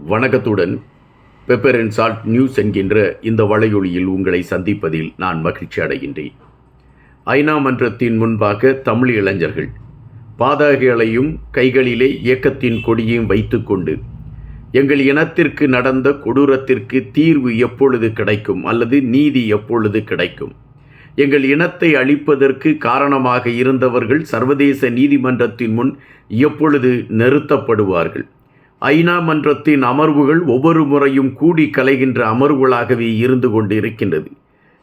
வணக்கத்துடன். Pepper and salt news என்கின்ற இந்த வலையொலியில் உங்களை சந்திப்பதில் நான் மகிழ்ச்சி அடைகின்றேன். ஐநா மன்றத்தின் முன்பாக தமிழ் இளைஞர்கள் பாதகைகளையும் கைகளிலே இயக்கத்தின் கொடியையும் வைத்துக்கொண்டு எங்கள் இனத்திற்கு நடந்த கொடூரத்திற்கு தீர்வு எப்பொழுது கிடைக்கும் அல்லது நீதி எப்பொழுது கிடைக்கும்? எங்கள் இனத்தை அழிப்பதற்கு காரணமாக இருந்தவர்கள் சர்வதேச நீதிமன்றத்தின் முன் எப்பொழுது நிறுத்தப்படுவார்கள்? ஐநா மன்றத்தின் அமர்வுகள் ஒவ்வொரு முறையும் கூடி கலைகின்ற அமர்வுகளாகவே இருந்து கொண்டு இருக்கின்றது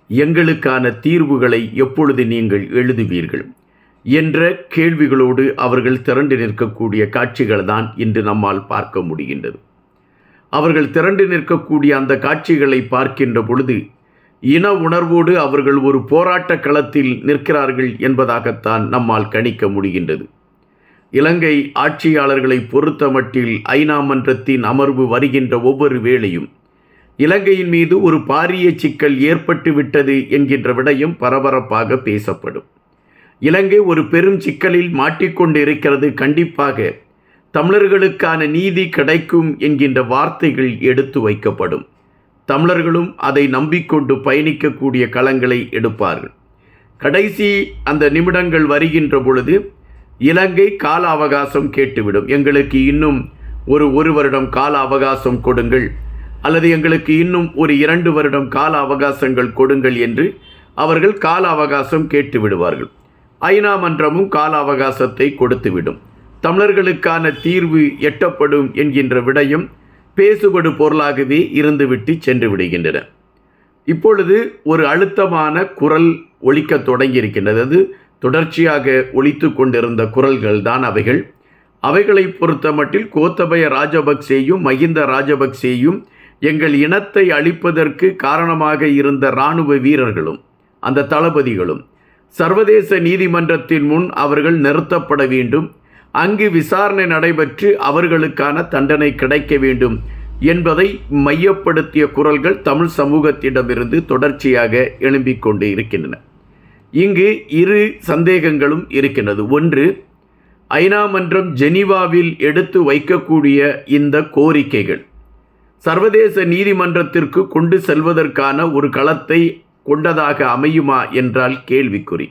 எங்களுக்கான தீர்வுகளை எப்பொழுது நீங்கள் எழுதுவீர்கள் என்ற கேள்விகளோடு அவர்கள் திரண்டு நிற்கக்கூடிய காட்சிகள் தான் இன்று நம்மால் பார்க்க முடிகின்றது. அவர்கள் திரண்டு நிற்கக்கூடிய அந்த காட்சிகளை பார்க்கின்ற பொழுது இன உணர்வோடு அவர்கள் ஒரு போராட்ட களத்தில் நிற்கிறார்கள் என்பதாகத்தான் நம்மால் கணிக்க முடிகின்றது. இலங்கை ஆட்சியாளர்களை பொறுத்தமட்டில் ஐநா மன்றத்தின் அமர்வு வருகின்ற ஒவ்வொரு வேளையும் இலங்கையின் மீது ஒரு பாரிய சிக்கல் ஏற்பட்டு விட்டது என்கின்ற விடயம் பரபரப்பாக பேசப்படும். இலங்கை ஒரு பெரும் சிக்கலில் மாட்டிக்கொண்டு இருக்கிறது கண்டிப்பாக தமிழர்களுக்கான நீதி கிடைக்கும் என்கின்ற வார்த்தைகள் எடுத்து வைக்கப்படும். தமிழர்களும் அதை நம்பிக்கொண்டு பயணிக்கக்கூடிய களங்களை எடுப்பார்கள். கடைசி அந்த நிமிடங்கள் வருகின்ற பொழுது இலங்கை கால அவகாசம் கேட்டுவிடும். எங்களுக்கு இன்னும் ஒரு ஒரு வருடம் கால அவகாசம் கொடுங்கள். அல்லது எங்களுக்கு இன்னும் ஒரு இரண்டு வருடம் கால அவகாசங்கள் கொடுங்கள் என்று அவர்கள் கால அவகாசம் கேட்டு விடுவார்கள் ஐநா மன்றமும் கால அவகாசத்தை கொடுத்துவிடும். தமிழர்களுக்கான தீர்வு எட்டப்படும் என்கின்ற விடயம் பேசுபடு பொருளாகவே இருந்துவிட்டு சென்று விடுகின்றன. இப்பொழுது ஒரு அழுத்தமான குரல் ஒழிக்க தொடங்கியிருக்கின்றது. அது தொடர்ச்சியாக ஒழித்து கொண்டிருந்த குரல்கள் தான் அவைகள். அவைகளை பொறுத்த மட்டில் கோத்தபய ராஜபக்சேயும் மகிந்த ராஜபக்சேயும் எங்கள் இனத்தை அழிப்பதற்கு காரணமாக இருந்த இராணுவ வீரர்களும் அந்த தளபதிகளும் சர்வதேச நீதிமன்றத்தின் முன் அவர்கள் நிறுத்தப்பட வேண்டும். அங்கு விசாரணை நடைபெற்று அவர்களுக்கான தண்டனை கிடைக்க வேண்டும் என்பதை மையப்படுத்திய குரல்கள் தமிழ் சமூகத்திடமிருந்து தொடர்ச்சியாக எழும்பிக் கொண்டு இருக்கின்றன. இங்கு இரு சந்தேகங்களும் இருக்கின்றது. ஒன்று ஐநா மன்றம் ஜெனீவாவில் எடுத்து வைக்கக்கூடிய இந்த கோரிக்கைகள். சர்வதேச நீதிமன்றத்திற்கு கொண்டு செல்வதற்கான ஒரு களத்தை கொண்டதாக அமையுமா என்றால் கேள்விக்குறி.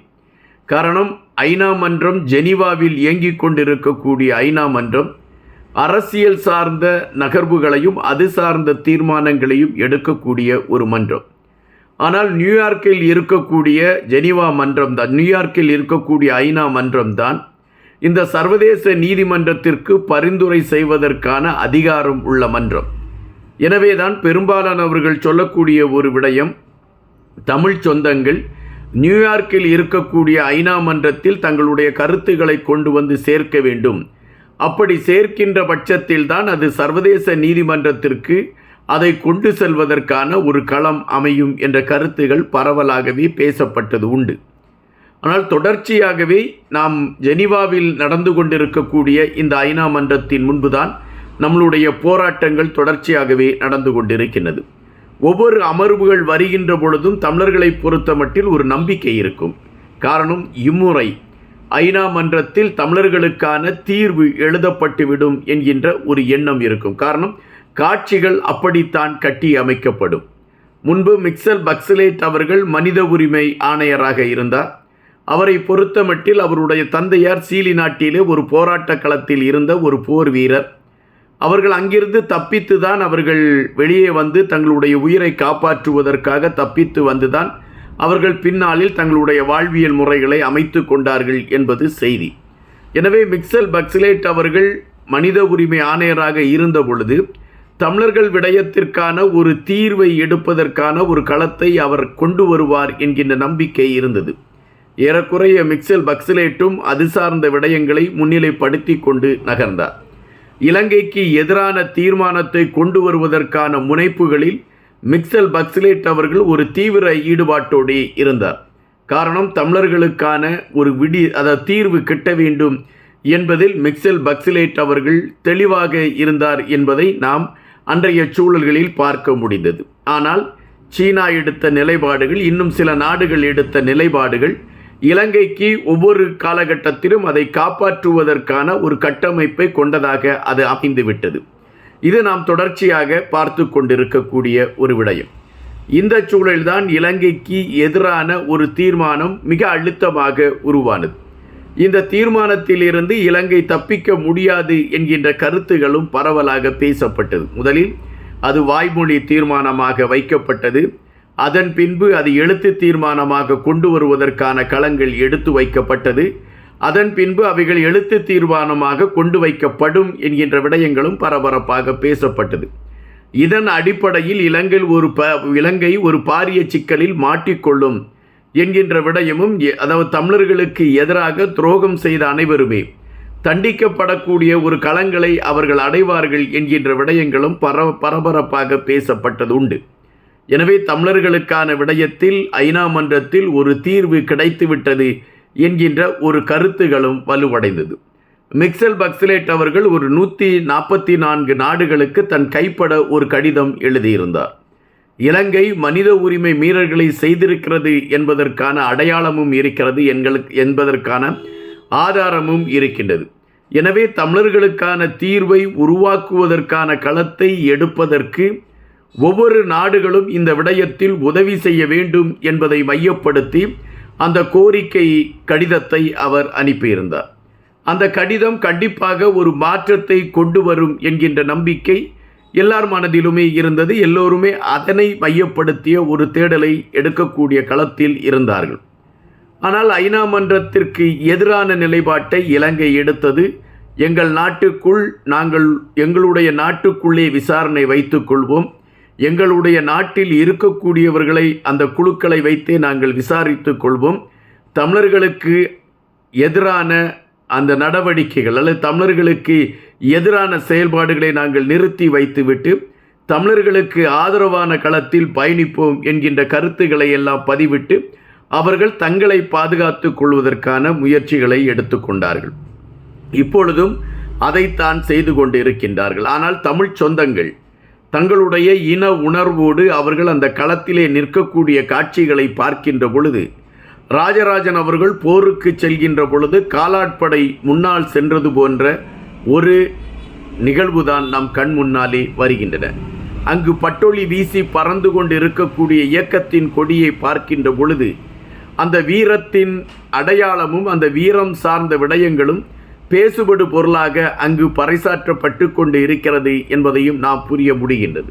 காரணம் ஐநா மன்றம் ஜெனீவாவில் இயங்கிக் கொண்டிருக்கக்கூடிய ஐநா மன்றம் அரசியல் சார்ந்த நகர்வுகளையும் அது சார்ந்த தீர்மானங்களையும் எடுக்கக்கூடிய ஒரு மன்றம். ஆனால் நியூயார்க்கில் இருக்கக்கூடிய ஜெனிவா மன்றம் தான் நியூயார்க்கில் இருக்கக்கூடிய ஐநா மன்றம் தான் இந்த சர்வதேச நீதிமன்றத்திற்கு பரிந்துரை செய்வதற்கான அதிகாரம் உள்ள மன்றம். எனவேதான் பெரும்பாலானவர்கள் சொல்லக்கூடிய ஒரு விடயம் தமிழ் சொந்தங்கள் நியூயார்க்கில் இருக்கக்கூடிய ஐநா மன்றத்தில் தங்களுடைய கருத்துக்களை கொண்டு வந்து சேர்க்க வேண்டும். அப்படி சேர்க்கின்ற பட்சத்தில் தான் அது சர்வதேச நீதிமன்றத்திற்கு அதை கொண்டு செல்வதற்கான ஒரு களம் அமையும் என்ற கருத்துகள் பரவலாகவே பேசப்பட்டது உண்டு. ஆனால் தொடர்ச்சியாகவே நாம் ஜெனிவாவில் நடந்து கொண்டிருக்கக்கூடிய இந்த ஐநா மன்றத்தின் முன்புதான் நம்மளுடைய போராட்டங்கள் தொடர்ச்சியாகவே நடந்து கொண்டிருக்கின்றது. ஒவ்வொரு அமர்வுகள் வருகின்ற பொழுதும் தமிழர்களை பொறுத்த மட்டில் ஒரு நம்பிக்கை இருக்கும். காரணம் இம்முறை ஐநா மன்றத்தில் தமிழர்களுக்கான தீர்வு எழுதப்பட்டுவிடும் என்கின்ற ஒரு எண்ணம் இருக்கும். காரணம் காட்சிகள் அப்படித்தான் கட்டி அமைக்கப்படும். முன்பு மிக்சல் பக்சலேட் அவர்கள் மனித உரிமை ஆணையராக இருந்தார். அவரை பொறுத்தமட்டில் அவருடைய தந்தையார் சீலி நாட்டிலே ஒரு போராட்ட களத்தில் இருந்த ஒரு போர் வீரர். அவர்கள் அங்கிருந்து தப்பித்து தான் அவர்கள் வெளியே வந்து தங்களுடைய உயிரை காப்பாற்றுவதற்காக தப்பித்து வந்துதான் அவர்கள் பின்னாளில் தங்களுடைய வாழ்வியல் முறைகளை அமைத்து கொண்டார்கள் என்பது செய்தி. எனவே மிக்சல் பக்சிலேட் அவர்கள் மனித உரிமை ஆணையராக இருந்த பொழுது தமிழர்கள் விடயத்திற்கான ஒரு தீர்வை எடுப்பதற்கான ஒரு களத்தை அவர் கொண்டு வருவார் என்கின்ற நம்பிக்கை இருந்தது. ஏறக்குறைய மிக்சல் பக்சிலேட்டும் அது சார்ந்த விடயங்களை முன்னிலைப்படுத்தி கொண்டு நகர்ந்தார். இலங்கைக்கு எதிரான தீர்மானத்தை கொண்டு வருவதற்கான முனைப்புகளில் மிக்சல் பக்சிலேட் அவர்கள் ஒரு தீவிர ஈடுபாட்டோடு இருந்தார். காரணம் தமிழர்களுக்கான ஒரு விடி அத தீர்வு கிட்ட வேண்டும் என்பதில் மிக்சல் பக்சிலேட் அவர்கள் தெளிவாக இருந்தார் என்பதை நாம் அன்றைய சூழல்களில் பார்க்க முடிந்தது. ஆனால் சீனா எடுத்த நிலைப்பாடுகள் இன்னும் சில நாடுகள் எடுத்த நிலைப்பாடுகள் இலங்கைக்கு ஒவ்வொரு காலகட்டத்திலும் அதை காப்பாற்றுவதற்கான ஒரு கட்டமைப்பை கொண்டதாக அது அமைந்துவிட்டது. இது நாம் தொடர்ச்சியாக பார்த்து கொண்டிருக்கக்கூடிய ஒரு விடயம். இந்த சூழல்தான் இலங்கைக்கு எதிரான ஒரு தீர்மானம் மிக அழுத்தமாக உருவானது. இந்த தீர்மானத்திலிருந்து இலங்கை தப்பிக்க முடியாது என்கின்ற கருத்துகளும் பரவலாக பேசப்பட்டது. முதலில் அது வாய்மொழி தீர்மானமாக வைக்கப்பட்டது. அதன் பின்பு அது எழுத்து தீர்மானமாக கொண்டு வருவதற்கான களங்கள் எடுத்து வைக்கப்பட்டது. அதன் பின்பு அவைகள் எழுத்து தீர்மானமாக கொண்டு வைக்கப்படும் என்கின்ற விடயங்களும் பரபரப்பாக பேசப்பட்டது. இதன் அடிப்படையில் இலங்கை ஒரு ப இலங்கை ஒரு பாரிய சிக்கலில் மாட்டிக்கொள்ளும் என்கின்ற விடயமும் எ- அதாவது தமிழர்களுக்கு எதிராக துரோகம் செய்த அனைவருமே தண்டிக்கப்படக்கூடிய ஒரு களங்களை அவர்கள் அடைவார்கள் என்கின்ற விடயங்களும் பர பரபரப்பாக பேசப்பட்டது உண்டு எனவே தமிழர்களுக்கான விடயத்தில் ஐநா மன்றத்தில் ஒரு தீர்வு கிடைத்துவிட்டது என்கின்ற ஒரு கருத்துகளும் வலுவடைந்தது. மிக்சல் பக்ஸ்லேட் அவர்கள் ஒரு நூற்றி நாற்பத்தி நான்கு நாடுகளுக்கு தன் கைப்பட ஒரு கடிதம் எழுதியிருந்தார். இலங்கை மனித உரிமை மீறல்களை செய்திருக்கிறது என்பதற்கான அடையாளமும் இருக்கிறது எங்களுக்கு என்பதற்கான ஆதாரமும் இருக்கின்றது. எனவே தமிழர்களுக்கான தீர்வை உருவாக்குவதற்கான களத்தை எடுப்பதற்கு ஒவ்வொரு நாடுகளும் இந்த விடயத்தில் உதவி செய்ய வேண்டும் என்பதை மையப்படுத்தி அந்த கோரிக்கை கடிதத்தை அவர் அனுப்பியிருந்தார். அந்த கடிதம் கண்டிப்பாக ஒரு மாற்றத்தை கொண்டு வரும் என்கின்ற நம்பிக்கை எல்லார் மனதிலுமே இருந்தது. எல்லோருமே அதனை மையப்படுத்திய ஒரு தேடலை எடுக்கக்கூடிய களத்தில் இருந்தார்கள். ஆனால் ஐநா மன்றத்திற்கு எதிரான நிலைப்பாட்டை இலங்கை எடுத்தது. எங்கள் நாட்டுக்குள் நாங்கள் எங்களுடைய நாட்டுக்குள்ளே விசாரணை வைத்துக் கொள்வோம். எங்களுடைய நாட்டில் இருக்கக்கூடியவர்களை அந்த குழுக்களை வைத்தே நாங்கள் விசாரித்துக் கொள்வோம். தமிழர்களுக்கு எதிரான அந்த நடவடிக்கைகள் அல்லது தமிழர்களுக்கு எதிரான செயல்பாடுகளை நாங்கள் நிறுத்தி வைத்துவிட்டு தமிழர்களுக்கு ஆதரவான களத்தில் பயணிப்போம் என்கின்ற கருத்துக்களை எல்லாம் பதிவிட்டு அவர்கள் தங்களை பாதுகாத்து கொள்வதற்கான முயற்சிகளை எடுத்துக்கொண்டார்கள் இப்பொழுதும் அதைத்தான் செய்து கொண்டு இருக்கின்றார்கள் ஆனால் தமிழ் சொந்தங்கள் தங்களுடைய இன உணர்வோடு அவர்கள் அந்த களத்திலே நிற்கக்கூடிய காட்சிகளை பார்க்கின்ற பொழுது ராஜராஜன் அவர்கள் போருக்கு செல்கின்ற பொழுது காலாட்படை முன்னால் சென்றது போன்ற ஒரு நிகழ்வுதான் நம் கண் முன்னாலே வருகின்றன. அங்கு பட்டொளி வீசி பறந்து கொண்டு இருக்கக்கூடிய இயக்கத்தின் கொடியை பார்க்கின்ற பொழுது அந்த வீரத்தின் அடையாளமும் அந்த வீரம் சார்ந்த விடயங்களும் பேசுபடு பொருளாக அங்கு பறைசாற்றப்பட்டு கொண்டு இருக்கிறது என்பதையும் நாம் புரிய முடிகின்றது.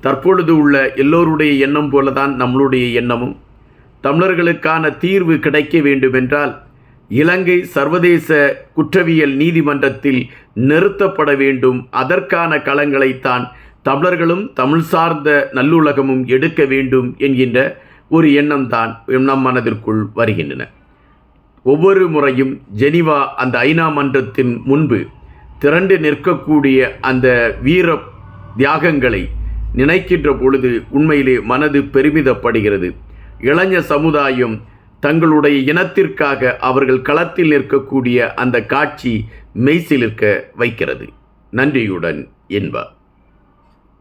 தற்பொழுது உள்ள எல்லோருடைய எண்ணம் போலதான் நம்மளுடைய எண்ணமும் தமிழர்களுக்கான தீர்வு கிடைக்க வேண்டுமென்றால் இலங்கை சர்வதேச குற்றவியல் நீதிமன்றத்தில் நிறுத்தப்பட வேண்டும். அதற்கான களங்களைத்தான் தமிழர்களும் தமிழ் சார்ந்த நல்லுலகமும் எடுக்க வேண்டும் என்கின்ற ஒரு எண்ணம் தான் நம் மனதிற்குள் வருகின்றன. ஒவ்வொரு முறையும் ஜெனிவா அந்த ஐநா மன்றத்தின் முன்பு திரண்டு நிற்கக்கூடிய அந்த வீர தியாகங்களை நினைக்கின்ற பொழுது உண்மையிலே மனது பெருமிதப்படுகிறது. இளைஞ சமுதாயம் தங்களுடைய இனத்திற்காக அவர்கள் களத்தில் நிற்கக்கூடிய அந்த காட்சி மெய்சிலிருக்க வைக்கிறது. நன்றியுடன் என்பார்.